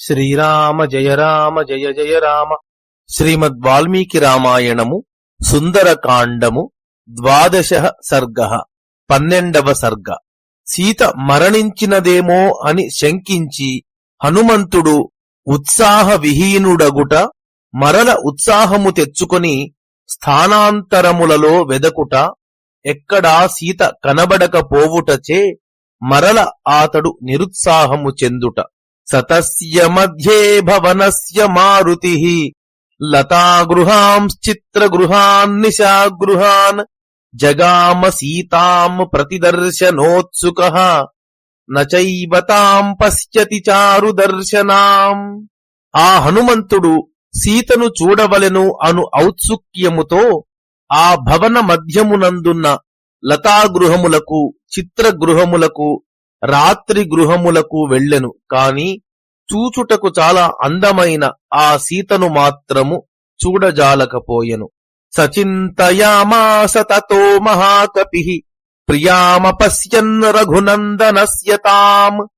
శ్రీరామ జయ రామ జయ జయ రామ. శ్రీమద్ వాల్మీకి రామాయణము సుందరకాండము ద్వాదశ సర్గ పన్నెండవ సర్గ. సీత మరణించినదేమో అని శంకించి హనుమంతుడు ఉత్సాహ విహీనుడగుట మరల ఉత్సాహము తెచ్చుకొని స్థానాంతరములలో వెదకుట ఎక్కడా సీత కనబడకపోవుటచే మరల ఆతడు నిరుత్సాహము చెందుట. సతస్య మధ్యే భవనస్య మారుతి. లతాగృహాంశ్చిత్రగృహాన్ నిశాగృహాన్. జగామ సీతాం ప్రతిదర్శనోత్సుక. నచైవ తాం పశ్యతి చారు దర్శనాం. ఆ హనుమంతుడు సీతను చూడవలెను అను ఔత్సుక్యముతో ఆ భవన మధ్యమునందున్న లతాగృహములకు చిత్రగృహములకు రాత్రి గృహములకు వెళ్ళెను. కాని చూచుటకు చాలా అందమైన ఆ సీతను మాత్రము చూడజాలకపోయెను. సచింతయామాస తతో మహాకపి ప్రియామపశ్యన్ రఘునందనస్య తాం.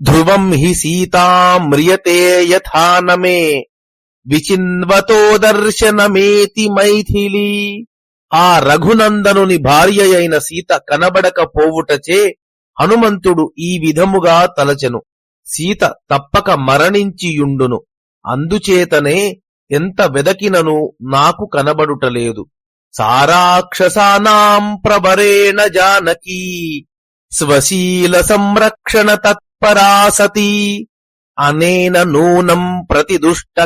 ధ్రువం హి సీతాం మ్రియతే యథానమే విచిన్వతో దర్శనమేతి మైథిలీ. ఆ రఘునందనుని భార్య అయిన సీత కనబడకపోవుటచే హనుమంతుడు ఈ విధముగా తలచెను. సీత తప్పక మరణించియుండును. అందుచేతనే ఎంత వెదకినను నాకు కనబడుటలేదు. సారాక్షసానాం ప్రబరేణ జానకీ. స్వశీల సంరక్షణ తత్పరాసతీ. అనేన నూనం ప్రతి దుష్ట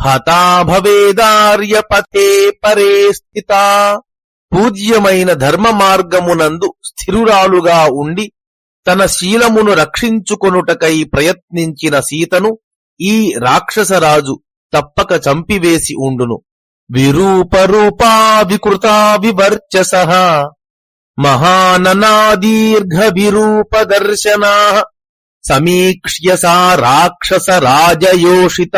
హతా పరే స్థిత. పూజ్యమైన ధర్మ మార్గమునందు స్థిరురాలుగా ఉండి తన శీలమును రక్షించుకొనుటకై ప్రయత్నించిన సీతను ఈ రాక్షసరాజు తప్పక చంపివేసి ఉండును. విరూపరూపా వికృతా వివర్చస మహాననాదీర్ఘ విరూప దర్శనా సమీక్ష్య సా రాక్షస రాజయోషిత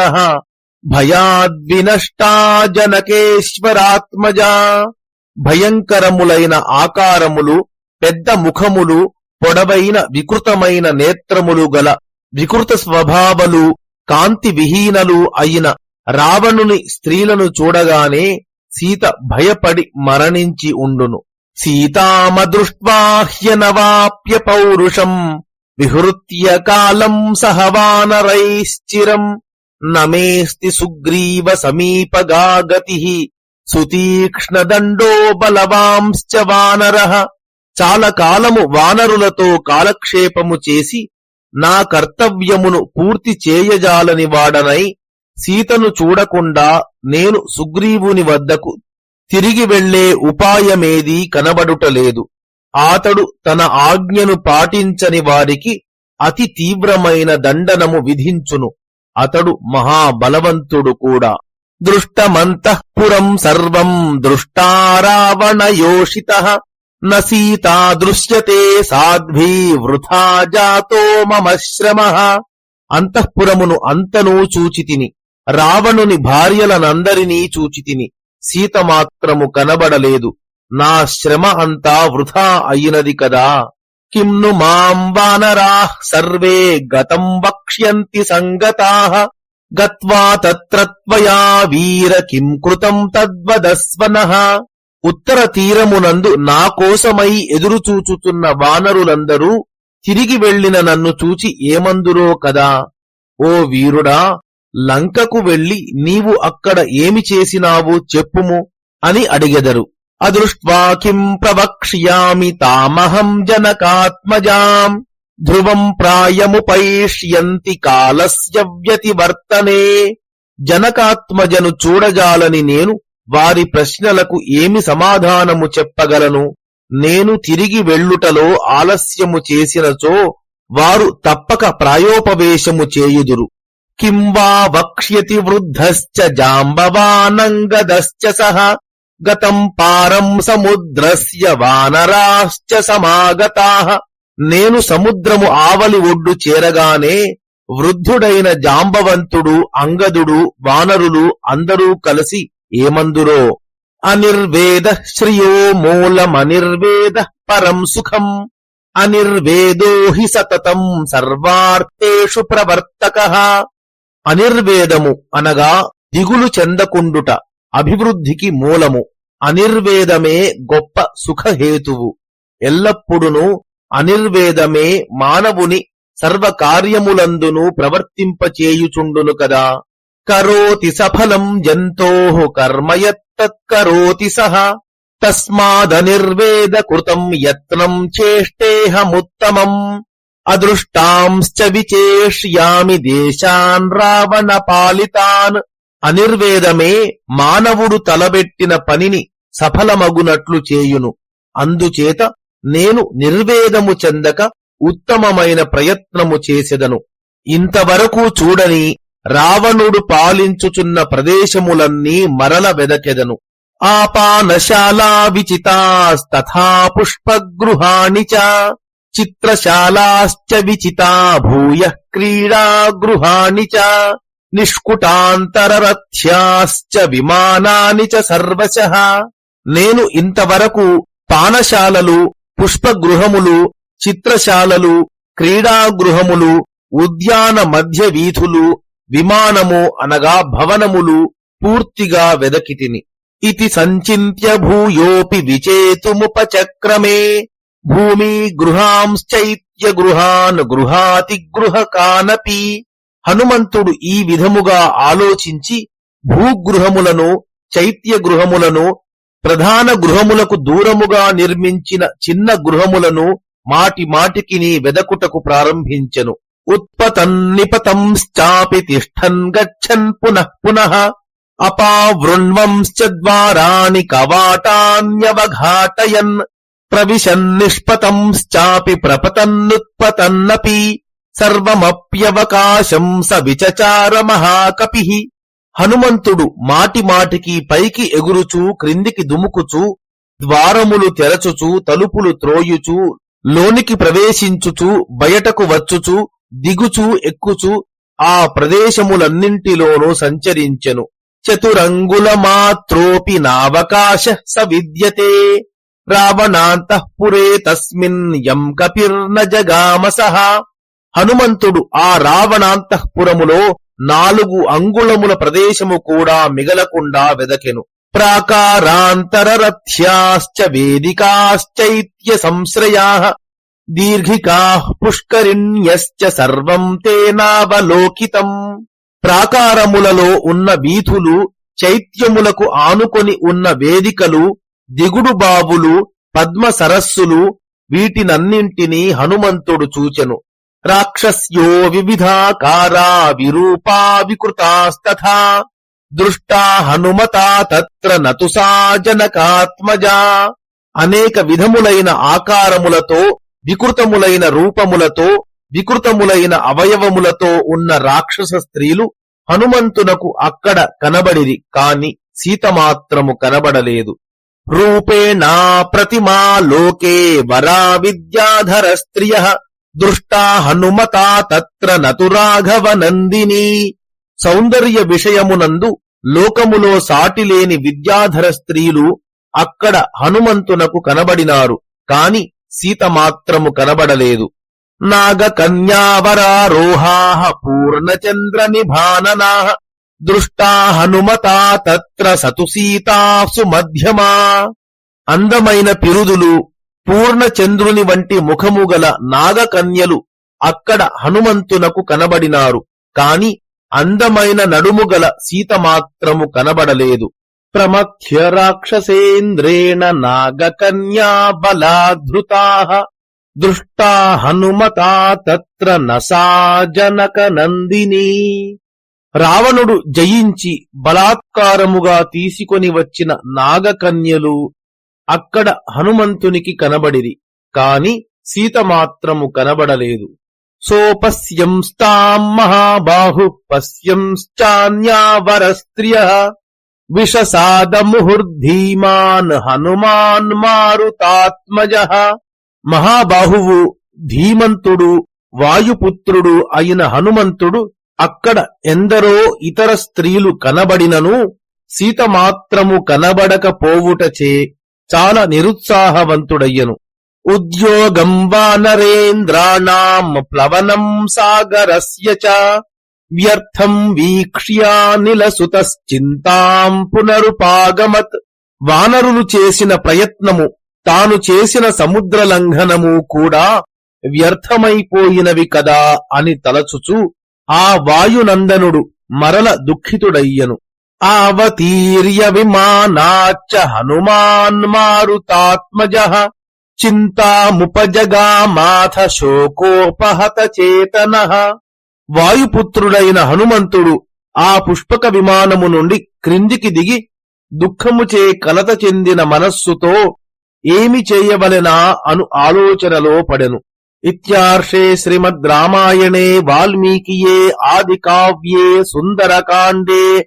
భయాద్వినష్టా జనకేశ్వరాత్మజా భయంకరములైన ఆకారములు పెద్ద ముఖములు పొడవైన వికృతమైన నేత్రములు గల వికృత స్వభావలు కాంతి విహీనలు అయిన రావణుని స్త్రీలను చూడగానే సీత భయపడి మరణించి ఉండును. సీతామదృష్ట్వాహ్యనవాప్య పౌరుషం విహృత్య కాలం సహవానరైశ్చిరం నమేస్తి సుగ్రీవ సమీపగా గతి సుతీక్ష్ణదండో బలవాంశ్చ వానర. చాలకాలము వానరులతో కాలక్షేపము చేసి నా కర్తవ్యమును పూర్తి చేయజాలని వాడనై సీతను చూడకుండా నేను సుగ్రీవుని వద్దకు తిరిగి వెళ్ళే ఉపాయమేదీ కనబడుటలేదు. ఆతడు తన ఆజ్ఞను పాటించని వారికి అతి తీవ్రమైన దండనము విధించును. అతడు మహాబలవంతుడు కూడా. దృష్టమంతఃపురం సర్వం దృష్టారావణయోషిత న సీతా దృశ్యతే సాధ్వీ వృథా జాతో మమ శ్రమ అంతఃపురమును అంతనూ చూచితిని రావణుని భార్యలనందరినీ చూచితిని సీత మాత్రము కనబడలేదు నా శ్రమ అంతా వృథా అయినది కదా. కిమ్ను మాం వానరాః సర్వే గతం వక్ష్యంతి సంగతాః గత్వా తత్రత్వయా వీర కిం కృతం తద్వదస్వనః. ఉత్తర తీరమునందు నా కోసమై ఎదురుచూచుతున్న వానరులందరూ తిరిగి వెళ్ళిన నన్ను చూచి ఏమందురో కదా. ఓ వీరుడా లంకకు వెళ్ళి నీవు అక్కడ ఏమి చేసినావు చెప్పుము అని అడిగెదరు. అదృష్ట్వా కిం ప్రవక్ష్యామి తామహం జనకాత్మజాం. ధ్రువం ప్రాయముపైష్యంతి కాలస్య వ్యతివర్తనే. జనకాత్మజను చూడజాలని నేను వారి ప్రశ్నలకు ఏమి సమాధానము చెప్పగలను? నేను తిరిగి వెళ్ళుటలో ఆలస్యము చేసినచో వారు తప్పక ప్రాయోపవేశము చేయుదురు. కిం వా వక్ష్యతి వృద్ధశ్చ జాంబవానంగదశ్చ సహ. గతం పారం సముద్రస్య వానరాశ్చ సమాగతాః. నేను సముద్రము ఆవలి ఒడ్డు చేరగానే వృద్ధుడైన జాంబవంతుడు అంగదుడు వానరులు అందరూ కలిసి ఏమందురో? అనిర్వేద శ్రియో మూలమనిర్వేద పరం సుఖం. అనిర్వేదో హి సతతం సర్వార్థేషు ప్రవర్తక. అనిర్వేదము అనగా దిగులు చెందకుండుట అభివృద్ధికి మూలము. అనిర్వేదమే గొప్ప సుఖహేతువు. ఎల్లప్పుడును అనిర్వేదమే మానవుని సర్వకార్యములందును ప్రవర్తింపచేయుచుండును కదా. కరోతి సఫలం జంతో కర్మయత్తత్కరోతి సహ తస్మాదనిర్వేద కృతం యత్నం చేష్టేహముత్తమం అదృష్టాంశ్చ విచేష్యామి దేశాన్ రావణ పాలితాన్. అనిర్వేదమే మానవుడు తలబెట్టిన పనిని సఫలమగునట్లు చేయును. అందుచేత నేను నిర్వేదము చెందక ఉత్తమమైన ప్రయత్నము చేసెదను. ఇంతవరకు చూడని రావణుడు పాలించుచున్న ప్రదేశములన్నీ మరల వెదకెదను. ఆపానశాలా విచితాస్తథా పుష్పగృహాణి చ చిత్రశాలాశ్చ విచితా భూయ క్రీడాగృహాణి చ నిష్కుటాంతరరథ్యాశ్చ విమానాని చ సర్వశః. నేను ఇంతవరకు పానశాలలు పుష్పగృహములు చిత్రశాలలు క్రీడాగృహములు ఉద్యాన మధ్య వీధులు విమానము అనగా భవనములు పూర్తిగా వెదకితిని. ఇది సంచింత్య భూయోపి విచేతుముపచక్రమే భూమి గృహాంశ్చైత్య గృహాన్ గృహాతి గృహకానపి హనుమంతుడు ఈ విధముగా ఆలోచించి భూగృహములను చైత్య గృహములను ప్రధాన గృహములకు దూరముగా నిర్మించిన చిన్న గృహములను మాటి మాటికిని వెదకుటకు ప్రారంభించెను. ఉత్పతన్నిపతంశ్చాపి తిష్టన్ గచ్చన్ పునః పునః అపావృణ్వంశ్చ ద్వారాని కవాటాన్యవఘాటయన్ ప్రవిశన్ నిష్పతంశ్చాపి ప్రపతన్నుత్పతన్నపి సర్వమప్యవకాశం స విచచార మహాకపి హనుమంతుడు మాటి మాటికి పైకి ఎగురుచూ క్రిందికి దుముకుచూ ద్వారములు తెరచుచూ తలుపులు త్రోయుచూ లోనికి ప్రవేశించుచూ బయటకు వచ్చుచూ దిగుచూ ఎక్కుచూ ఆ ప్రదేశములన్నింటిలోనూ సంచరించెను. చతురంగుల మాత్రోపి నావకాశ స విద్యతే. రావణాంతఃపురే తస్మిన్ యం కపిర్న జగామసః. హనుమంతుడు ఆ రావణాంతఃపురములో నాలుగు అంగుళముల ప్రదేశము కూడా మిగలకుండా వెదకెను. ప్రాకారాంతరరథ్యాశ్చ వేదికాశ్చైత్య సంశ్రయా దీర్ఘికా పుష్కరిణ్యశ్చ సర్వం తేనావలోకితం. ప్రాకారములలో ఉన్న వీధులు చైత్యములకు ఆనుకొని ఉన్న వేదికలు దిగుడు బావులు పద్మ సరస్సులు వీటినన్నింటినీ హనుమంతుడు చూచెను. రాక్షస్యో వివిధాకారా విరూపా వికృతాస్తథా దృష్టా హనుమతా తత్ర నతు సా జనకాత్మజా. అనేక విధములైన ఆకారములతో వికృతములైన రూపములతో వికృతములైన అవయవములతో ఉన్న రాక్షస స్త్రీలు హనుమంతునకు అక్కడ కనబడిరి కాని సీత మాత్రము కనబడలేదు. రూపేణా ప్రతిమా లోకే వరా విద్యాధర స్త్రియ. దృష్టా హనుమతా తత్ర నతు రాఘవ నందిని. సౌందర్య విషయమునందు లోకములో సాటిలేని విద్యాధర స్త్రీలు అక్కడ హనుమంతునకు కనబడినారు కాని సీత మాత్రము కనబడలేదు. నాగ కన్యావరారోహా పూర్ణచంద్ర నిభాననా దృష్టా హనుమతా తత్ర సతు సీతాసు మధ్యమా అందమైన పిరుదులు పూర్ణచంద్రుని వంటి ముఖము గల నాగకన్యలు అక్కడ హనుమంతునకు కనబడినారు. కాని అందమైన నడుము గల సీత మాత్రము కనబడలేదు. ప్రమథ్య రాక్షసేంద్రేణ నాగకన్యా బలాధృతా దృష్టా హనుమతా తత్ర నసాజనక నందిని రావణుడు జయించి బలాత్కారముగా తీసుకొని వచ్చిన నాగకన్యలు అక్కడ హనుమంతునికి కనబడిరి కాని సీత మాత్రము కనబడలేదు. సోపశ్యంస్తాం మహాబాహు పశ్యంశ్చాన్యావరస్త్రియ విషసాదముహుర్ధీమాన్ హనుమాన్ మారుతాత్మజ. మహాబాహువు ధీమంతుడు వాయుపుత్రుడు అయిన హనుమంతుడు అక్కడ ఎందరో ఇతర స్త్రీలు కనబడినను సీత మాత్రము కనబడకపోవుటచే చాలా నిరుత్సాహవంతుడయ్యను. ఉద్యోగం వానరేంద్రాణం ప్లవనం సాగరస్య చ. వ్యర్థం వీక్ష్యానిలసుతశ్చింతాం పునరుపాగమత్. వానరులు చేసిన ప్రయత్నము తాను చేసిన సముద్ర లంఘనము కూడా వ్యర్థమైపోయినవి కదా అని తలచుచు ఆ వాయునందనుడు మరల దుఃఖితుడయ్యను. ఆవతీర్య విమానాచ్చ హనుమాన్ మారుతాత్మజ చింతాముపజగామాథ శోకోపహత చేతన వాయుపుత్రుడైన హనుమంతుడు ఆ పుష్పక విమానము నుండి క్రిందికి దిగి దుఃఖముచే కలత చెందిన మనస్సుతో ఏమి చేయవలెనా అను ఆలోచనలో పడెను. ఇత్యార్షే శ్రీమద్ రామాయణే వాల్మీకియే ఆది కావ్యే సుందరకాండే